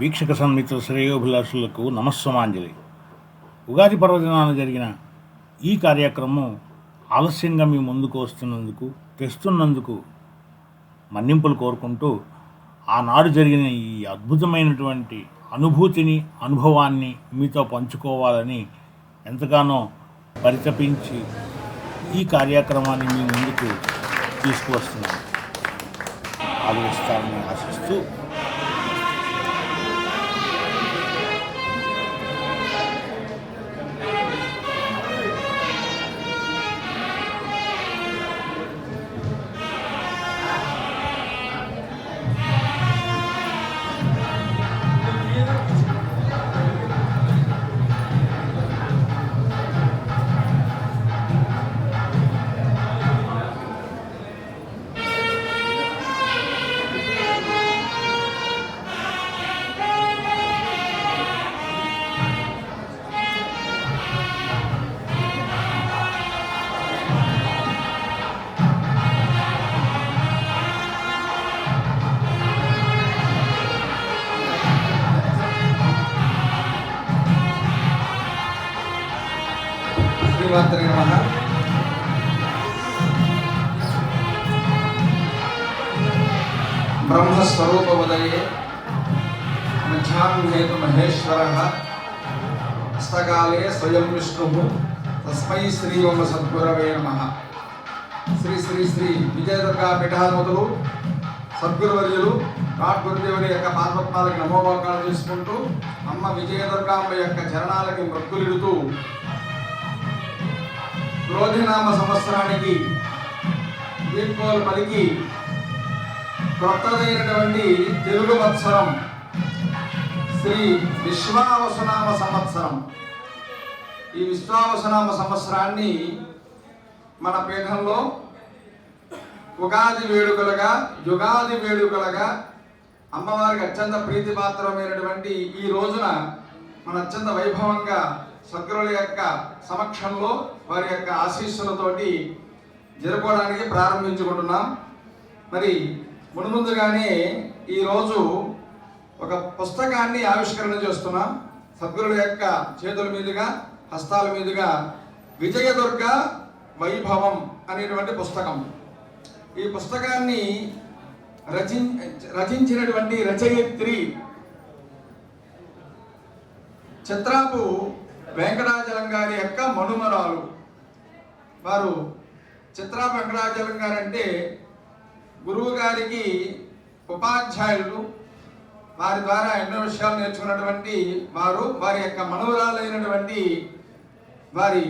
వీక్షక సన్మిత శ్రేయోభిలాషులకు నమస్సమాంజలి. ఉగాది పర్వదినాన జరిగిన ఈ కార్యక్రమం ఆలస్యంగా మీ ముందుకు వస్తున్నందుకు తెస్తున్నందుకు మన్నింపులు కోరుకుంటూ ఆనాడు జరిగిన ఈ అద్భుతమైనటువంటి అనుభూతిని అనుభవాన్ని మీతో పంచుకోవాలని ఎంతగానో పరితపించి ఈ కార్యక్రమాన్ని మీ ముందుకు తీసుకువస్తున్నాను. ఆలోచిస్తారని ఆశిస్తూ బ్రహ్మస్వరూపముదయే మధ్యాహ్నేతు మహేశ్వర హస్తకాలే స్వయం విష్ణు తస్మై శ్రీ ఓమ సద్గురవే నమ శ్రీ శ్రీ శ్రీ విజయదుర్గా పీఠాధిపతులు సద్గురువర్యులు రాట్ గురుదేవుని యొక్క పాదపత్మాలకి నమోభాకాలు చేసుకుంటూ అమ్మ విజయదుర్గాంబ యొక్క చరణాలకి మృక్కులిడుతూ క్రోధినామ సంవత్సరానికి వీడ్కోలు పలికి కొత్తదైనటువంటి తెలుగు వత్సరం శ్రీ విశ్వావసనామ సంవత్సరం. ఈ విశ్వావసనామ సంవత్సరాన్ని మన పీఠంలో ఉగాది వేడుకలుగా యుగాది వేడుకలుగా అమ్మవారికి అత్యంత ప్రీతిపాత్రమైనటువంటి ఈ రోజున మన అత్యంత వైభవంగా సద్గురుల యొక్క సమక్షంలో వారి యొక్క ఆశీస్సులతోటి జరుపుకోవడానికి ప్రారంభించుకుంటున్నాం. మరి మునుముందుగానే ఈరోజు ఒక పుస్తకాన్ని ఆవిష్కరణ చేస్తున్నాం. సద్గురుల యొక్క చేతుల మీదుగా హస్తాల మీదుగా విజయదుర్గ వైభవం అనేటువంటి పుస్తకం. ఈ పుస్తకాన్ని రచి రచించినటువంటి రచయిత్రి చిత్రాపు వెంకటాచలం గారి యొక్క మనుమరాలు. వారు చిత్రా వెంకటాచలం గారు అంటే గురువు గారికి ఉపాధ్యాయులు వారి ద్వారా ఎన్నో విషయాలు నేర్చుకున్నటువంటి వారు వారి యొక్క మనవరాలైనటువంటి వారి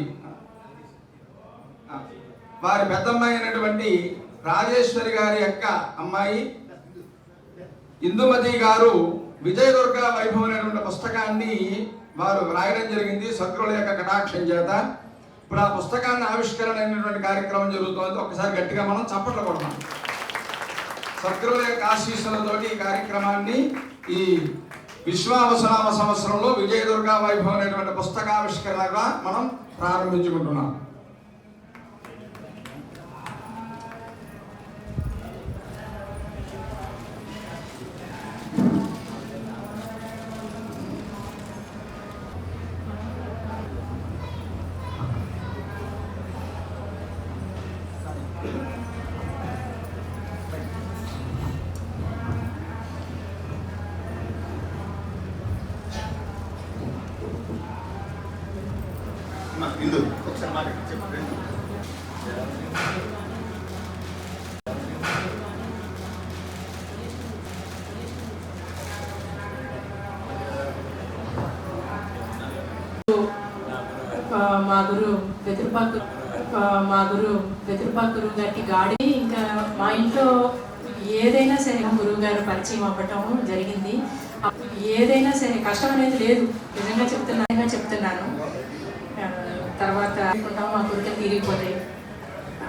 వారి పెద్దమ్మాయి అయినటువంటి రాజేశ్వరి గారి యొక్క అమ్మాయి ఇందుమతి గారు విజయదుర్గ వైభవం అనేటువంటి పుస్తకాన్ని వారు వ్రాయడం జరిగింది సద్గురుల యొక్క కటాక్షం చేత. ఇప్పుడు ఆ పుస్తకాన్ని ఆవిష్కరణ అయినటువంటి కార్యక్రమం జరుగుతోంది. ఒకసారి గట్టిగా మనం చప్పట్లు కొడతాం సద్గురుల యొక్క ఆశీస్సులతోటి ఈ కార్యక్రమాన్ని ఈ విశ్వావసనామ సంవత్సరంలో విజయదుర్గా వైభవం అనేటువంటి పుస్తకావిష్కరణగా మనం ప్రారంభించుకుంటున్నాం. మా గురు వెతురుపాకు మా గురు వెతురుపాకు గురువు గారికి గాడి ఇంకా మా ఇంట్లో ఏదైనా సరే గురువు గారు పరిచయం అవ్వటం జరిగింది. ఏదైనా సరే కష్టం అనేది లేదు. నిజంగా చెప్తున్నా చెప్తున్నాను. తర్వాత మా గురికి తీరిగిపోతాయి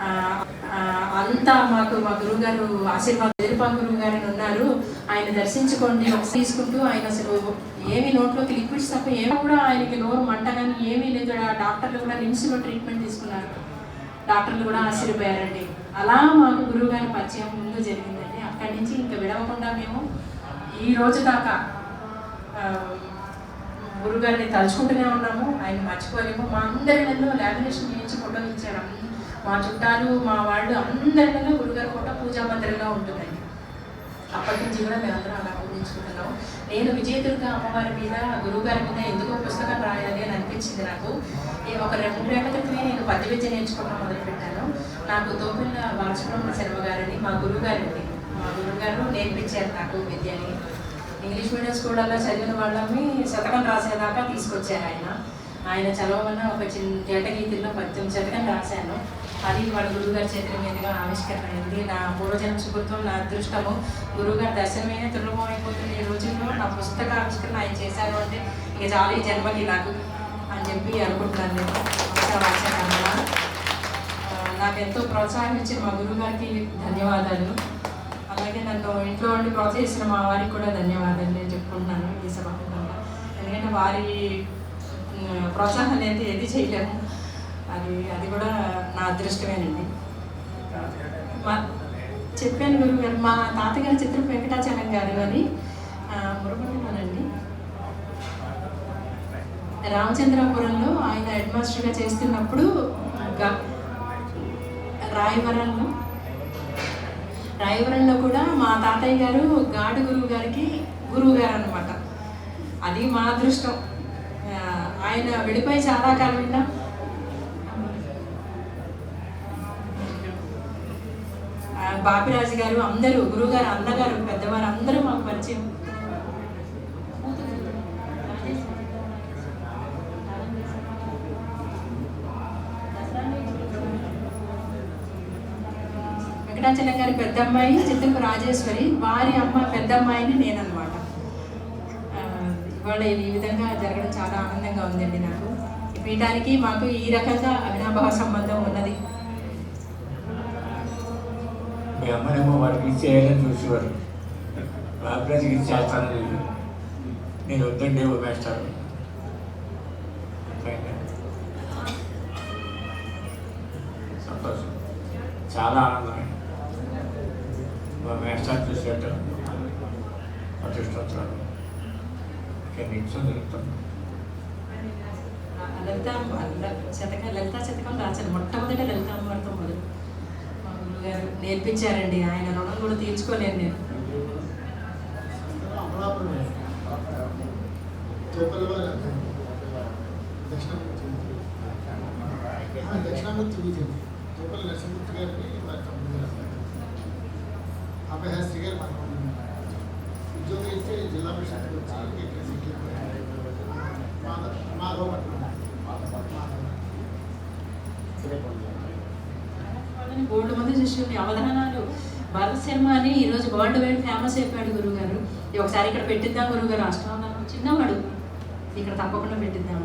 అంతా మాకు మా గురువుగారు ఆశీర్వాదం ఎదురుపా గురువు గారు ఉన్నారు. ఆయన దర్శించుకోండి ఒకసారి తీసుకుంటూ ఆయన అసలు ఏమి నోట్లోకి లిక్విడ్స్ తప్ప ఏమి కూడా ఆయనకి నోరు మంట కానీ ఏమీ లేదు. డాక్టర్లు కూడా నిమిషంలో ట్రీట్మెంట్ తీసుకున్నారు. డాక్టర్లు కూడా ఆశ్చర్యపోయారండి. అలా మాకు గురువు గారి పరిచయం ముందు జరిగిందండి. అక్కడి నుంచి ఇంకా విడవకుండా మేము ఈ రోజు దాకా గురుగారిని తలుచుకుంటూనే ఉన్నాము. ఆయన మర్చిపోలేము. మా అందరిలో లామినేషన్ చేయించి ఫోటోలు ఇచ్చారు. అన్ని- మా చుట్టాలు మా వాళ్ళు అందరికన్నా గురుగారి కూడా పూజా మందిరంలో ఉంటుందండి. అప్పటి నుంచి కూడా మేమందరం అలా పూజించుకుంటున్నాం నేను విజయదుర్గ అమ్మవారి మీద గురువుగారి మీద ఎందుకో పుస్తకం రాయాలి అని అనిపించింది నాకు. ఈ ఒక రెండు మూడేళ్ళ క్రితమే నేను పద్య విద్య నేర్చుకోవడం మొదలుపెట్టాను. నాకు తోపిల్ల బాలసుబ్రహ్మణ్య శర్మ గారని మా గురువు గారండి మా గురువు గారు నేర్పించారు నాకు విద్యని. ఇంగ్లీష్ మీడియం స్కూళ్ళల్లో చదివిన వాళ్ళని శతకం రాసేదాకా తీసుకొచ్చారు ఆయన. ఆయన చదవమన్న ఒక చిన్న జటగీతుల్లో పద్యం శతకం రాశాను. అది వాళ్ళ గురువుగారి చేతుల మీదుగా ఆవిష్కరణ నా పూర్వజన్మ సుకృతం నా అదృష్టము. గురువుగారి దర్శనమైన దుర్లభం ఈ రోజుల్లో నా పుస్తక ఆవిష్కరణ ఆయన చేశారు అంటే ఇక చాలా ఈ జన్మకి నాకు అని చెప్పి అనుకుంటున్నాను నేను. నాకు ఎంతో ప్రోత్సాహం ఇచ్చిన మా గురువుగారికి ధన్యవాదాలు. అలాగే నన్ను ఇంట్లో ఉండి ప్రోత్సహించిన మా వారికి కూడా ధన్యవాదాలు నేను చెప్పుకుంటున్నాను ఈ సభాముఖంగా. ఎందుకంటే వారి ప్రోత్సాహం అనేది ఏది చేయలేము. అది అది కూడా నా అదృష్టమేనండి. మా చెప్పాను గురువు గారు మా తాతగారి చిత్రం వెంకటాచలం గారు అని మురుగుండలోనండి. రామచంద్రపురంలో ఆయన హెడ్ మాస్టర్గా చేస్తున్నప్పుడు రాయవరంలో రాయవరంలో కూడా మా తాతయ్య గారు గాడు గురువు గారికి గురువు గారు అనమాట అది మా అదృష్టం. ఆయన విడిపోయి చాలా కాలం అయినా ఆ, బాపిరాజు గారు అందరూ గురువుగారు అన్నగారు పెద్దవారు అందరూ మాకు పరిచయం. వెంకటాచలం గారి పెద్ద అమ్మాయి చిత్తూరు రాజేశ్వరి వారి అమ్మ పెద్ద అమ్మాయిని నేనన్నమాట ఇవాళ ఈ విధంగా జరగడం చాలా ఆనందంగా ఉందండి నాకు. పీఠానికి మాకు ఈ రకంగా అవినాభావ సంబంధం ఉన్నది. అమ్మనేమో వాడికి ఇచ్చేయాలని చూసేవారు. బాబురాజుకి ఇచ్చేస్తాను లేదు నేను వద్దండి వేస్తాను సంతోషం. చాలా ఆనందమే. మా వేస్తాను చూసేట అదృష్టోత్తరాలు ఇక్కడ నిత్యం జరుగుతుంది లలిత శతక లలితా శతకం రాశాను మొట్టమొదట లలిత అమ్మవారితో మొదలు. గారు నేర్పించారండి. ఆయన రుణం కూడా తీర్చుకోలేను నేను. అమలాపురం తోపలవారు దక్షిణామూర్తి ఆ, దక్షిణామూర్తి విజయం తోపల నరసింహమూర్తి గారిని వారి తమ్ముడు గారు గారు మన ఉద్యోగం ఇస్తే జిల్లా పరిషత్కి వచ్చి ఇక్కడ సెటిల్ మాధవ కానీ వాళ్ళని బోర్డు మంది శిష్యులు అవధానాలు. భరత్ శర్మ అని ఈరోజు వరల్డ్ వైడ్ ఫేమస్ అయిపోయాడు గురుగారు ఒకసారి ఇక్కడ పెట్టిద్దాం గురుగారు అష్టావధానం చిన్నవాడు. ఇక్కడ తప్పకుండా పెట్టిద్దాం.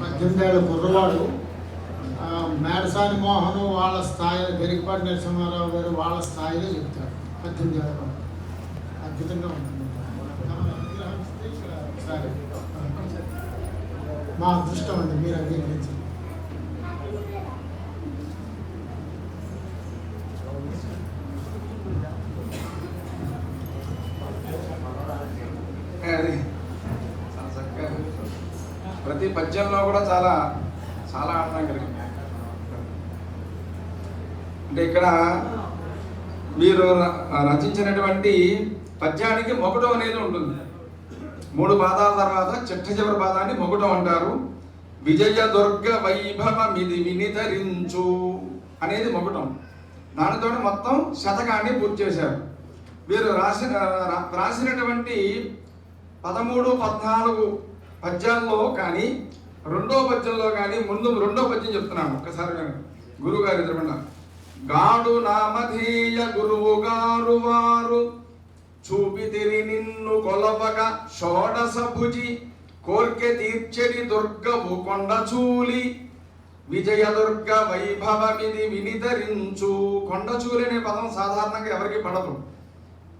పద్దెనిమిదేళ్ళ కుర్రవాడు మేడసాని మోహన్ వాళ్ళ స్థాయిలో గరికపాటి నరసింహారావు గారు వాళ్ళ స్థాయిలో చెప్తారు. పద్దెనిమిది ఏళ్ళ అద్భుతంగా ఉంటుంది. మా అదృష్టం అండి మీరు అంగీకరించారు గారి చాలా చక్కగా ప్రతి పద్యంలో కూడా చాలా చాలా అర్థం కలిగింది. అంటే ఇక్కడ మీరు ర- రచించినటువంటి పద్యానికి మొగటం అనేది ఉంటుంది. మూడు పాదాల తర్వాత చిట్ట చివరి పాదాన్ని మొగటం అంటారు. విజయ దుర్గ వైభవమిది వినితరించు అనేది మొగటం. దానితో మొత్తం శతకాన్ని పూర్తి చేశారు. వీరు రాసిన రాసినటువంటి పదమూడు పద్నాలుగు పద్యాల్లో కానీ రెండో పద్యంలో కానీ ముందు రెండో పద్యం చెప్తున్నాను ఒక్కసారి నేను గురువుగారు ఎదురుకుండా గాడు నామధీయ గురువు గారు వారు చూపితిరి నిన్ను కొలవక షోడస భుజి కోర్కె తీర్చెడి దుర్గవు కొండ చూలి విజయ దుర్గ వైభవమిది వినితరించు. కొండచూలి అనే పదం సాధారణంగా ఎవరికి పడదు.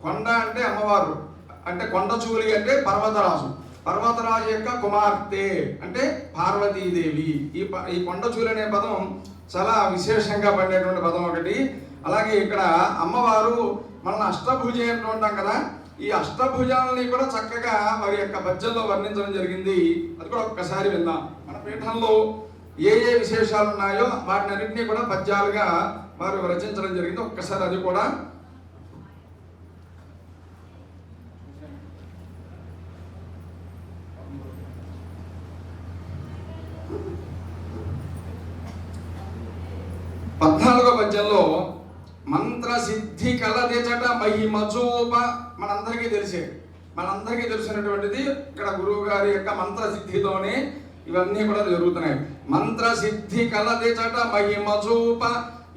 కొండ అంటే అమ్మవారు. అంటే కొండచూలి అంటే పర్వతరాజు. పర్వతరాజు యొక్క కుమార్తె అంటే పార్వతీదేవి. ఈ ప- ఈ కొండచూలి అనే పదం చాలా విశేషంగా పడేటువంటి పదం ఒకటి. అలాగే ఇక్కడ అమ్మవారు మన అష్టభుజి అంటుంటాం ఉంటాం కదా. ఈ అష్టభుజాలని కూడా చక్కగా వారి యొక్క పద్యంలో వర్ణించడం జరిగింది. అది కూడా ఒక్కసారి విందాం. మన పీఠంలో ఏ ఏ విశేషాలు ఉన్నాయో వాటిని అన్నింటినీ కూడా పద్యాలుగా వారు రచించడం జరిగింది. ఒక్కసారి అది కూడా పద్నాలుగో పద్యంలో మంత్ర సిద్ధి కలదిచట మనందరికీ తెలిసే మనందరికీ తెలిసినటువంటిది ఇక్కడ గురువు గారి యొక్క మంత్ర సిద్ధితోనే ఇవన్నీ కూడా జరుగుతున్నాయి. మంత్ర సిద్ధి కలదిచట మహిమజూప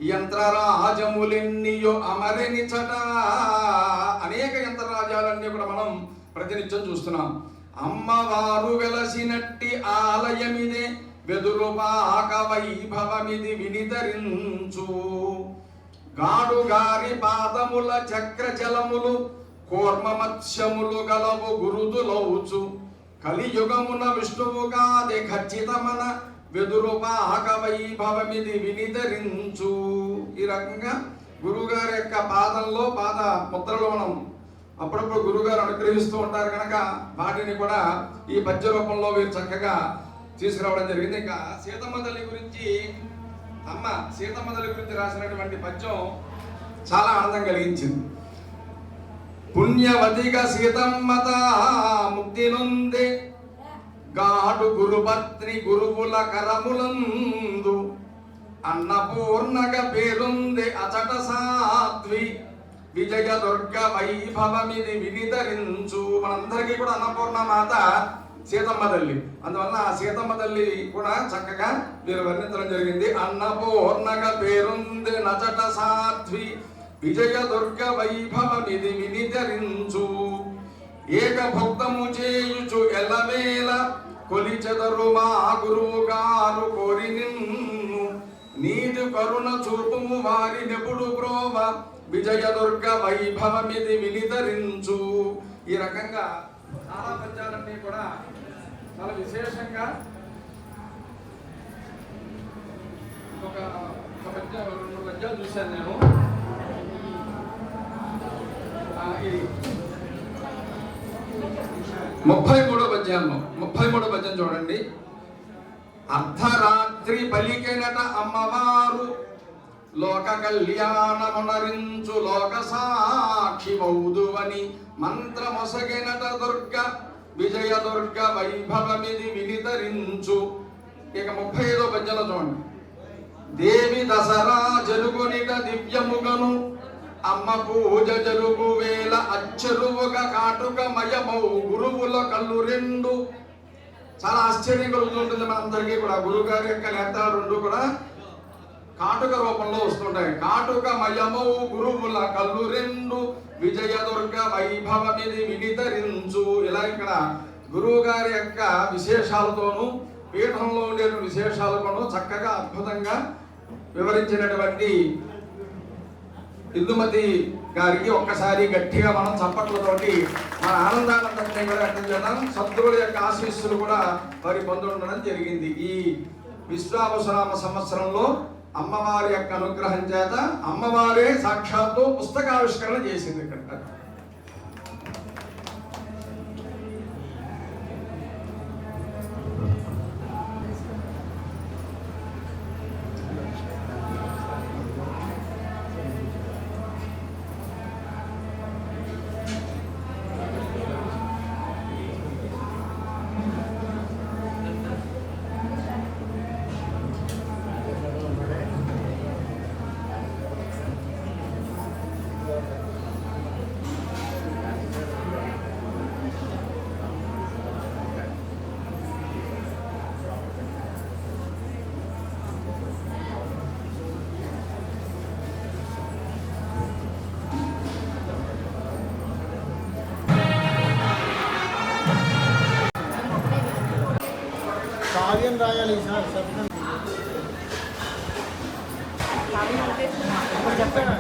యంత్రరాజములెన్నియో యంత్రరాజములెన్నియో అమరనిచట అనేక యంత్రరాజాలన్నీ కూడా మనం ప్రతినిత్యం చూస్తున్నాం. అమ్మవారు వెలసినట్టి ఆలయమిదే వెదురుపాక వైభవమిది వినిధరించు గాడు గారి పాదముల చక్ర జలములు కూర్మ మత్స్యములు గలవు గురుదులవుచు. కలియుగమున విష్ణువుగాది ఖచ్చితమన వెదురుపాహక వైభవమిది వినిధరించు ఈ రకంగా గురువుగారి యొక్క పాదంలో పాద ముద్రలో మనం అప్పుడప్పుడు గురువుగారు అనుగ్రహిస్తూ ఉంటారు కనుక వాటిని కూడా ఈ పద్య రూపంలో వీరు చక్కగా తీసుకురావడం జరిగింది. ఇంకా సీతమ్మ తల్లి గురించి అమ్మ సీతమ్మ తల్లి గురించి రాసినటువంటి పద్యం చాలా ఆనందం కలిగించింది. పుణ్యవతిగా సీతమ్మత ముక్తి నుంది గాడు గురుపత్ని గురువుల కరములందు అన్నపూర్ణగా పేరుంది అచట సాత్వి విజయ దుర్గ వైభవమిది వినిధరించు మనందరికీ కూడా అన్నపూర్ణ మాత సీతమ్మ తల్లి. అందువల్ల ఆ సీతమ్మ తల్లి కూడా చక్కగా మీరు వర్ణించడం జరిగింది. అన్నపూర్ణగ పేరుంది నచట సాధ్వి. విజయ దుర్గ వైభవమిది వినితరించు ఏక భక్తము చేయుచు ఎలవేల కొలిచెదరు మా గురువు గారు కోరి నిన్ను. నీది కరుణ చూపుము వారి నెప్పుడు ప్రోవ. విజయ దుర్గ వైభవమిది వినితరించు ఈ రకంగా చాలా పద్యాలన్నీ కూడా చాలా విశేషంగా ఒక ఒక రెండు మూడు పద్యాలు చూశాను నేను. ముప్పై మూడో పద్యంలో ముప్పై మూడో పద్యం చూడండి. అర్ధరాత్రి పలికెనట అమ్మవారు. లోక కళ్యాణమునరించు లోక సాక్షి మౌదువని మంత్రమొసగినట దుర్గ విజయదుర్గ వైభవమిది వినితరించు. ఇక ముప్పై ఐదో పద్యంలో చూడండి. దేవి దసరా జరుగునిట దివ్యముగను. అమ్మ పూజ జరుగు వేల అచ్చరువుగా కాటుక మయమౌ గురువుల కళ్ళు రెండు. చాలా ఆశ్చర్యం కలుగుతుంటుంది మనందరికీ కూడా. గురువు గారి యొక్క నేత రెండు కూడా కాటుక రూపంలో వస్తుంటాయి. కాటుక మయమౌ గురువుల కళ్ళు రెండు. విజయదుర్గ వైభవమిది వినితరించు. ఇలా ఇక్కడ గురువు గారి యొక్క విశేషాలతోనూ పీఠంలో ఉండే విశేషాలతోనూ చక్కగా అద్భుతంగా వివరించినటువంటి ఇందుమతి గారికి ఒక్కసారి గట్టిగా మనం చప్పట్లతోటి మన ఆనందానందరినీ కూడా వ్యక్తం చేద్దాం. యొక్క ఆశీస్సులు కూడా వారి పొందుండడం జరిగింది. ఈ విశ్వావసరామ సంవత్సరంలో అమ్మవారి యొక్క అనుగ్రహం చేత అమ్మవారే సాక్షాత్తు పుస్తకావిష్కరణ చేసింది ఇక్కడ.